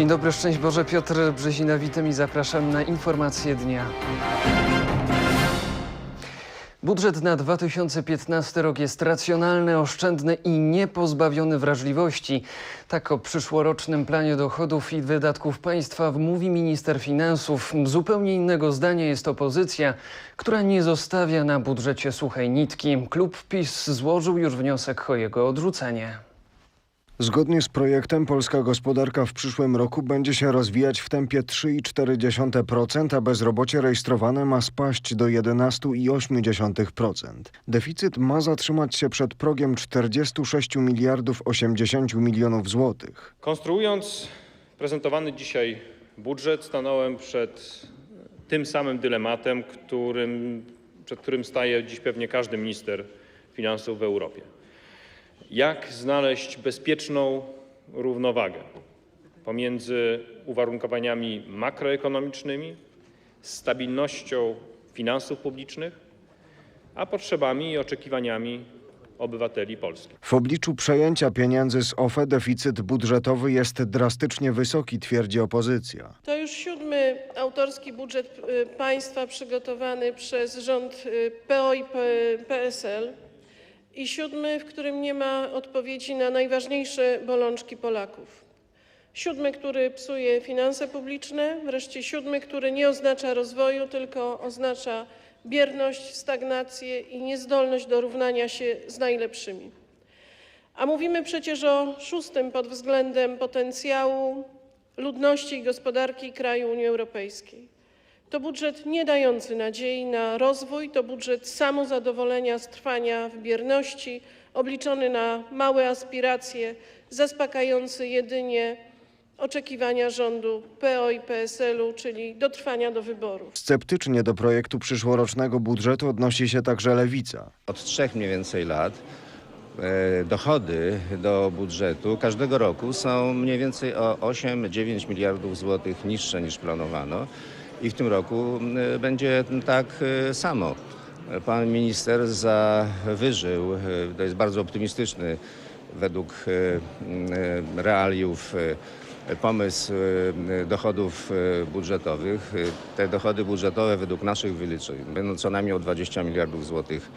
Dzień dobry, szczęść Boże, Piotr Brzezina, witam i zapraszam na informacje dnia. Budżet na 2015 rok jest racjonalny, oszczędny i niepozbawiony wrażliwości. Tak o przyszłorocznym planie dochodów i wydatków państwa mówi minister finansów. Zupełnie innego zdania jest opozycja, która nie zostawia na budżecie suchej nitki. Klub PiS złożył już wniosek o jego odrzucenie. Zgodnie z projektem polska gospodarka w przyszłym roku będzie się rozwijać w tempie 3,4%, a bezrobocie rejestrowane ma spaść do 11,8%. Deficyt ma zatrzymać się przed progiem 46 miliardów 80 milionów złotych. Konstruując prezentowany dzisiaj budżet, stanąłem przed tym samym dylematem, którym, przed którym staje dziś pewnie każdy minister finansów w Europie. Jak znaleźć bezpieczną równowagę pomiędzy uwarunkowaniami makroekonomicznymi, stabilnością finansów publicznych, a potrzebami i oczekiwaniami obywateli Polski. W obliczu przejęcia pieniędzy z OFE deficyt budżetowy jest drastycznie wysoki, twierdzi opozycja. To już siódmy autorski budżet y, państwa przygotowany przez rząd y, PO i PSL i siódmy, w którym nie ma odpowiedzi na najważniejsze bolączki Polaków. Siódmy, który psuje finanse publiczne, wreszcie siódmy, który nie oznacza rozwoju, tylko oznacza bierność, stagnację i niezdolność do równania się z najlepszymi. A mówimy przecież o szóstym pod względem potencjału ludności i gospodarki kraju Unii Europejskiej. To budżet nie dający nadziei na rozwój, to budżet samozadowolenia z trwania w bierności, obliczony na małe aspiracje, zaspokajający jedynie oczekiwania rządu PO i PSL-u, czyli dotrwania do wyborów. Sceptycznie do projektu przyszłorocznego budżetu odnosi się także lewica. Od trzech mniej więcej lat e, dochody do budżetu każdego roku są mniej więcej o 8-9 miliardów złotych niższe niż planowano i w tym roku e, będzie tak e, samo. Pan minister zawyżył, e, to jest bardzo optymistyczny według realiów pomysł dochodów budżetowych. Te dochody budżetowe według naszych wyliczeń będą co najmniej o 20 miliardów złotych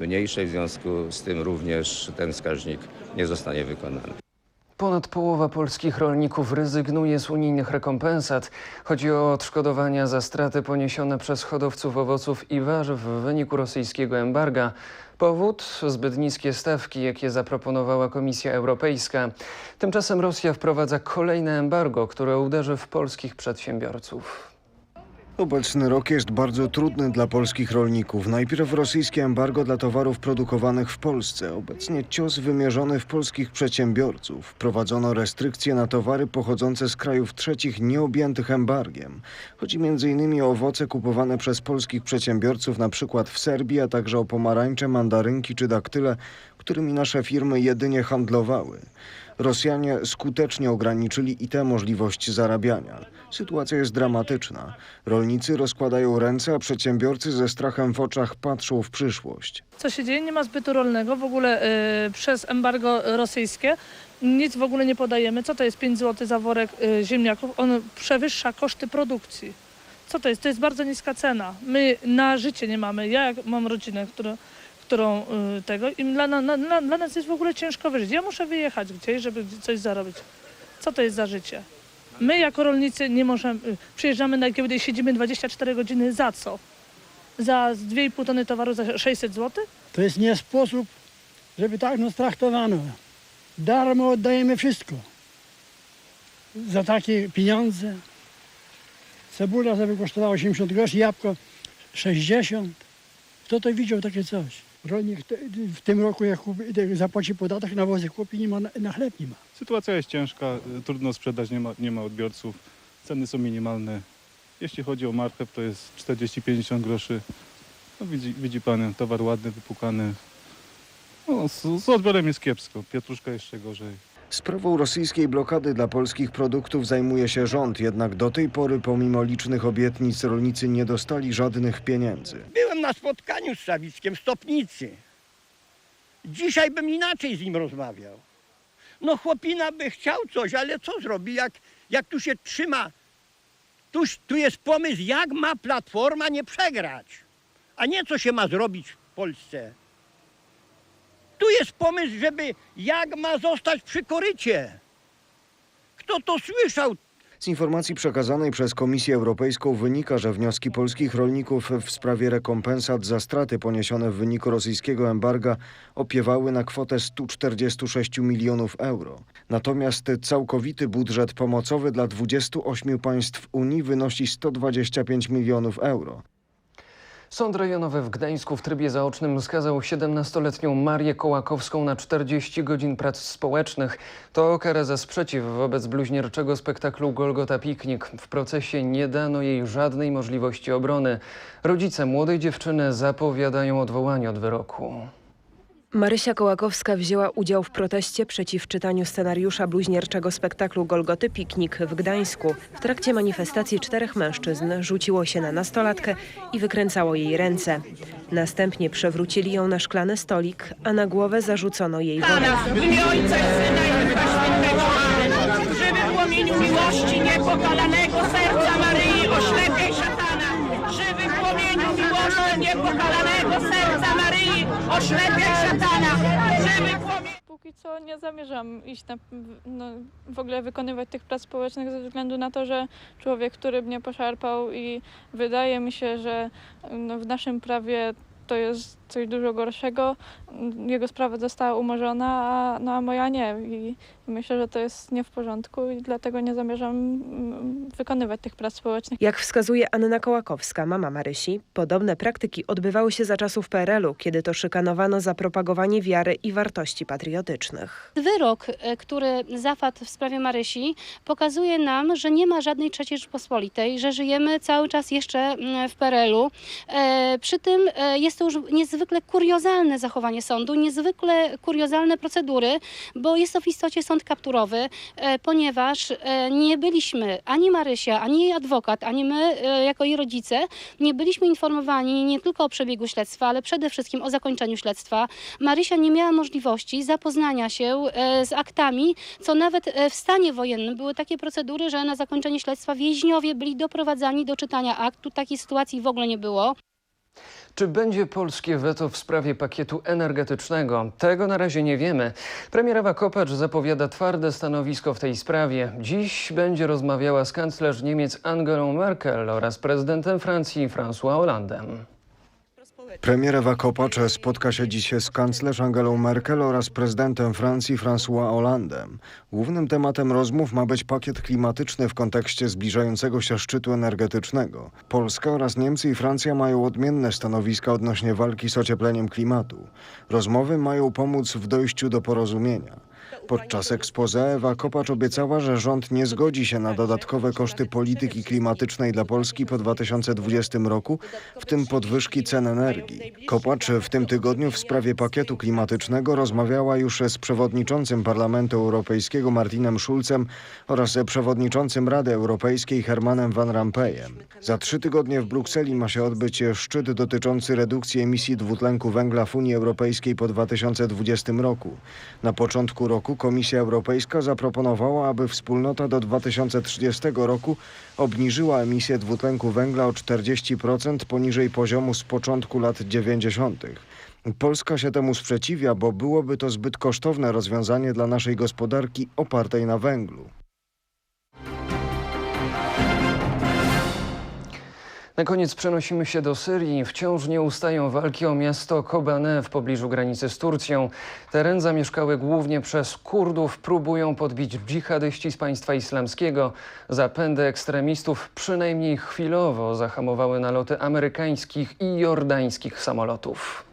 mniejsze, w związku z tym również ten wskaźnik nie zostanie wykonany. Ponad połowa polskich rolników rezygnuje z unijnych rekompensat. Chodzi o odszkodowania za straty poniesione przez hodowców owoców i warzyw w wyniku rosyjskiego embarga. Powód? Zbyt niskie stawki, jakie zaproponowała Komisja Europejska. Tymczasem Rosja wprowadza kolejne embargo, które uderzy w polskich przedsiębiorców. Obecny rok jest bardzo trudny dla polskich rolników. Najpierw rosyjskie embargo dla towarów produkowanych w Polsce. Obecnie cios wymierzony w polskich przedsiębiorców. Wprowadzono restrykcje na towary pochodzące z krajów trzecich nieobjętych embargiem. Chodzi m.in. o owoce kupowane przez polskich przedsiębiorców przykład w Serbii, a także o pomarańcze, mandarynki czy daktyle, którymi nasze firmy jedynie handlowały. Rosjanie skutecznie ograniczyli i tę możliwość zarabiania. Sytuacja jest dramatyczna. Rolnicy rozkładają ręce, a przedsiębiorcy ze strachem w oczach patrzą w przyszłość. co się dzieje, nie ma zbytu rolnego w ogóle y, przez embargo rosyjskie. Nic w ogóle nie podajemy. Co to jest 5 zł za worek y, ziemniaków? On przewyższa koszty produkcji. Co to jest? To jest bardzo niska cena. My na życie nie mamy. Ja mam rodzinę, która, którą y, tego i dla, na, dla nas jest w ogóle ciężko wyżyć. Ja muszę wyjechać gdzieś, żeby coś zarobić. Co to jest za życie? My jako rolnicy nie możemy, y, przyjeżdżamy na giełdę i siedzimy 24 godziny za co? Za 2,5 tony towaru za 600 zł? To jest nie sposób, żeby tak nas traktowano. Darmo oddajemy wszystko. Za takie pieniądze. Cebula sobie kosztowała 80 groszy, jabłko 60. Kto to widział takie coś? Rolnik w tym roku jak zapłaci podatek na wozy kupi, nie ma na, chleb nie ma. Sytuacja jest ciężka, y, trudno sprzedać, nie ma, nie ma odbiorców, ceny są minimalne. Jeśli chodzi o marchew, to jest 40-50 groszy. No, widzi, widzi pan, towar ładny, wypukany. No, z, z odbiorem jest kiepsko, pietruszka jeszcze gorzej. Sprawą rosyjskiej blokady dla polskich produktów zajmuje się rząd, jednak do tej pory, pomimo licznych obietnic, rolnicy nie dostali żadnych pieniędzy. Byłem na spotkaniu z Sawickiem w Stopnicy. Dzisiaj bym inaczej z nim rozmawiał. No chłopina by chciał coś, ale co zrobi, jak jak tu się trzyma, tu, tu jest pomysł, jak ma Platforma nie przegrać, a nie co się ma zrobić w Polsce. Tu jest pomysł, żeby jak ma zostać przy korycie. Kto to słyszał? Z informacji przekazanej przez Komisję Europejską wynika, że wnioski polskich rolników w sprawie rekompensat za straty poniesione w wyniku rosyjskiego embarga opiewały na kwotę 146 milionów euro. Natomiast całkowity budżet pomocowy dla 28 państw Unii wynosi 125 milionów euro. Sąd rejonowy w Gdańsku w trybie zaocznym skazał 17-letnią Marię Kołakowską na 40 godzin prac społecznych. To kara za sprzeciw wobec bluźnierczego spektaklu Golgota Piknik. W procesie nie dano jej żadnej możliwości obrony. Rodzice młodej dziewczyny zapowiadają odwołanie od wyroku. Marysia Kołakowska wzięła udział w proteście przeciw czytaniu scenariusza bluźnierczego spektaklu Golgoty Piknik w Gdańsku. W trakcie manifestacji czterech mężczyzn rzuciło się na nastolatkę i wykręcało jej ręce. Następnie przewrócili ją na szklany stolik, a na głowę zarzucono jej wodę. W imię Ojca Syna i Ducha Świętego. Płomieniu miłości niepokalanego serca Maryi, oślepiaj szatana. Żywy płomieniu miłości niepokalanego serca Maryi, oślepiaj szatana. Póki co nie zamierzam iść na, no, w ogóle wykonywać tych prac społecznych ze względu na to, że człowiek, który mnie poszarpał i wydaje mi się, że no, w naszym prawie to jest coś dużo gorszego. Jego sprawa została umorzona, a, no, a moja nie. I myślę, że to jest nie w porządku i dlatego nie zamierzam mm, wykonywać tych prac społecznych. Jak wskazuje Anna Kołakowska, mama Marysi, podobne praktyki odbywały się za czasów PRL-u, kiedy to szykanowano za propagowanie wiary i wartości patriotycznych. Wyrok, e, który zapadł w sprawie Marysi, pokazuje nam, że nie ma żadnej trzeciej Rzeczpospolitej, że żyjemy cały czas jeszcze mm, w PRL-u. E, Przy tym e, jest to już niezwykle kuriozalne zachowanie sądu, niezwykle kuriozalne procedury, bo jest to w istocie sąd kapturowy, e, ponieważ e, nie byliśmy ani Marysia, ani jej adwokat, ani my e, jako jej rodzice nie byliśmy informowani nie tylko o przebiegu śledztwa, ale przede wszystkim o zakończeniu śledztwa. Marysia nie miała możliwości zapoznania się z aktami, co nawet w stanie wojennym były takie procedury, że na zakończenie śledztwa więźniowie byli doprowadzani do czytania aktu. Takiej sytuacji w ogóle nie było. Czy będzie polskie weto w sprawie pakietu energetycznego? Tego na razie nie wiemy. Premierowa Kopacz zapowiada twarde stanowisko w tej sprawie. Dziś będzie rozmawiała z kanclerz Niemiec Angelą Merkel oraz prezydentem Francji François Hollandem. Premier Ewa Kopacz spotka się dziś z kanclerz Angelą Merkel oraz prezydentem Francji François Hollandem. Głównym tematem rozmów ma być pakiet klimatyczny w kontekście zbliżającego się szczytu energetycznego. Polska oraz Niemcy i Francja mają odmienne stanowiska odnośnie walki z ociepleniem klimatu. Rozmowy mają pomóc w dojściu do porozumienia. Podczas expose Ewa Kopacz obiecała, że rząd nie zgodzi się na dodatkowe koszty polityki klimatycznej dla Polski po 2020 roku, w tym podwyżki cen energii. Kopacz w tym tygodniu w sprawie pakietu klimatycznego rozmawiała już z przewodniczącym Parlamentu Europejskiego Martinem Schulzem oraz przewodniczącym Rady Europejskiej Hermanem Van Rompuyem. Za trzy tygodnie w Brukseli ma się odbyć szczyt dotyczący redukcji emisji dwutlenku węgla w Unii Europejskiej po 2020 roku. Na początku roku Komisja Europejska zaproponowała, aby wspólnota do 2030 roku obniżyła emisję dwutlenku węgla o 40% poniżej poziomu z początku lat 90. Polska się temu sprzeciwia, bo byłoby to zbyt kosztowne rozwiązanie dla naszej gospodarki opartej na węglu. Na koniec przenosimy się do Syrii. Wciąż nie ustają walki o miasto Kobane w pobliżu granicy z Turcją. Teren zamieszkały głównie przez Kurdów. Próbują podbić dżihadyści z państwa islamskiego. Zapędy ekstremistów przynajmniej chwilowo zahamowały naloty amerykańskich i jordańskich samolotów.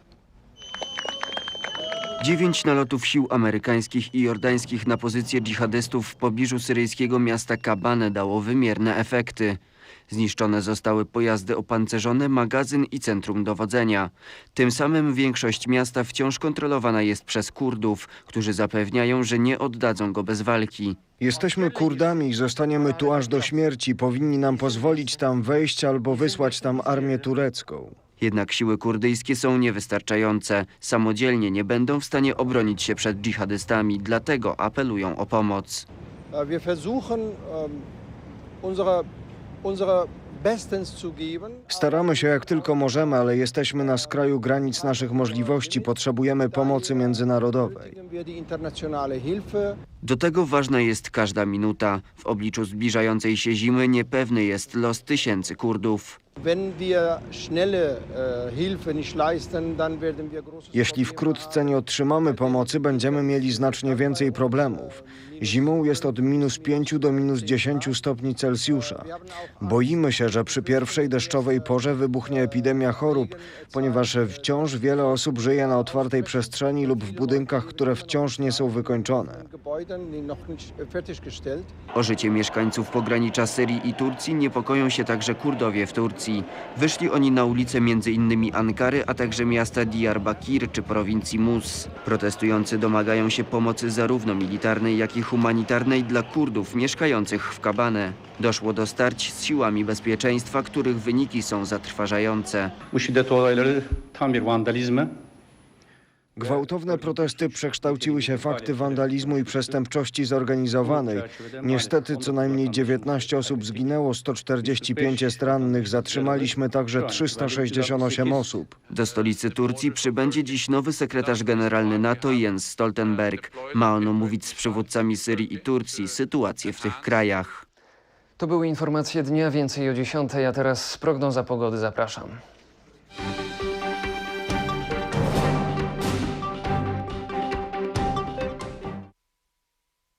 Dziewięć nalotów sił amerykańskich i jordańskich na pozycje dżihadystów w pobliżu syryjskiego miasta Kabane dało wymierne efekty. Zniszczone zostały pojazdy opancerzone, magazyn i centrum dowodzenia. Tym samym większość miasta wciąż kontrolowana jest przez Kurdów, którzy zapewniają, że nie oddadzą go bez walki. Jesteśmy Kurdami i zostaniemy tu aż do śmierci. Powinni nam pozwolić tam wejść albo wysłać tam armię turecką. Jednak siły kurdyjskie są niewystarczające. Samodzielnie nie będą w stanie obronić się przed dżihadystami, dlatego apelują o pomoc. Wir versuchen, ähm, unsere, unsere. Staramy się jak tylko możemy, ale jesteśmy na skraju granic naszych możliwości. Potrzebujemy pomocy międzynarodowej. Do tego ważna jest każda minuta. W obliczu zbliżającej się zimy niepewny jest los tysięcy Kurdów. Großes Jeśli wkrótce nie otrzymamy pomocy, będziemy mieli znacznie więcej problemów. Zimą jest od minus 5 do minus 10 stopni Celsjusza. Boimy się, że przy pierwszej deszczowej porze wybuchnie epidemia chorób, ponieważ wciąż wiele osób żyje na otwartej przestrzeni lub w budynkach, które wciąż nie są wykończone. O życie mieszkańców pogranicza Syrii i Turcji niepokoją się także Kurdowie w Turcji. Wyszli oni na ulice m.in. Ankary, a także miasta Diyarbakir czy prowincji Mus. Protestujący domagają się pomocy zarówno militarnej, jak i humanitarnej dla Kurdów mieszkających w Kabane. Doszło do starć z siłami bezpieczeństwa, których wyniki są zatrważające. Bu şiddet olayları tam bir vandalizme Gwałtowne protesty przekształciły się w fakty wandalizmu i przestępczości zorganizowanej. Niestety co najmniej 19 osób zginęło, 145 jest rannych, zatrzymaliśmy także 368 osób. Do stolicy Turcji przybędzie dziś nowy sekretarz generalny NATO Jens Stoltenberg. Ma on omówić z przywódcami Syrii i Turcji sytuację w tych krajach. To były informacje dnia, więcej o 10, a teraz prognoza pogody zapraszam.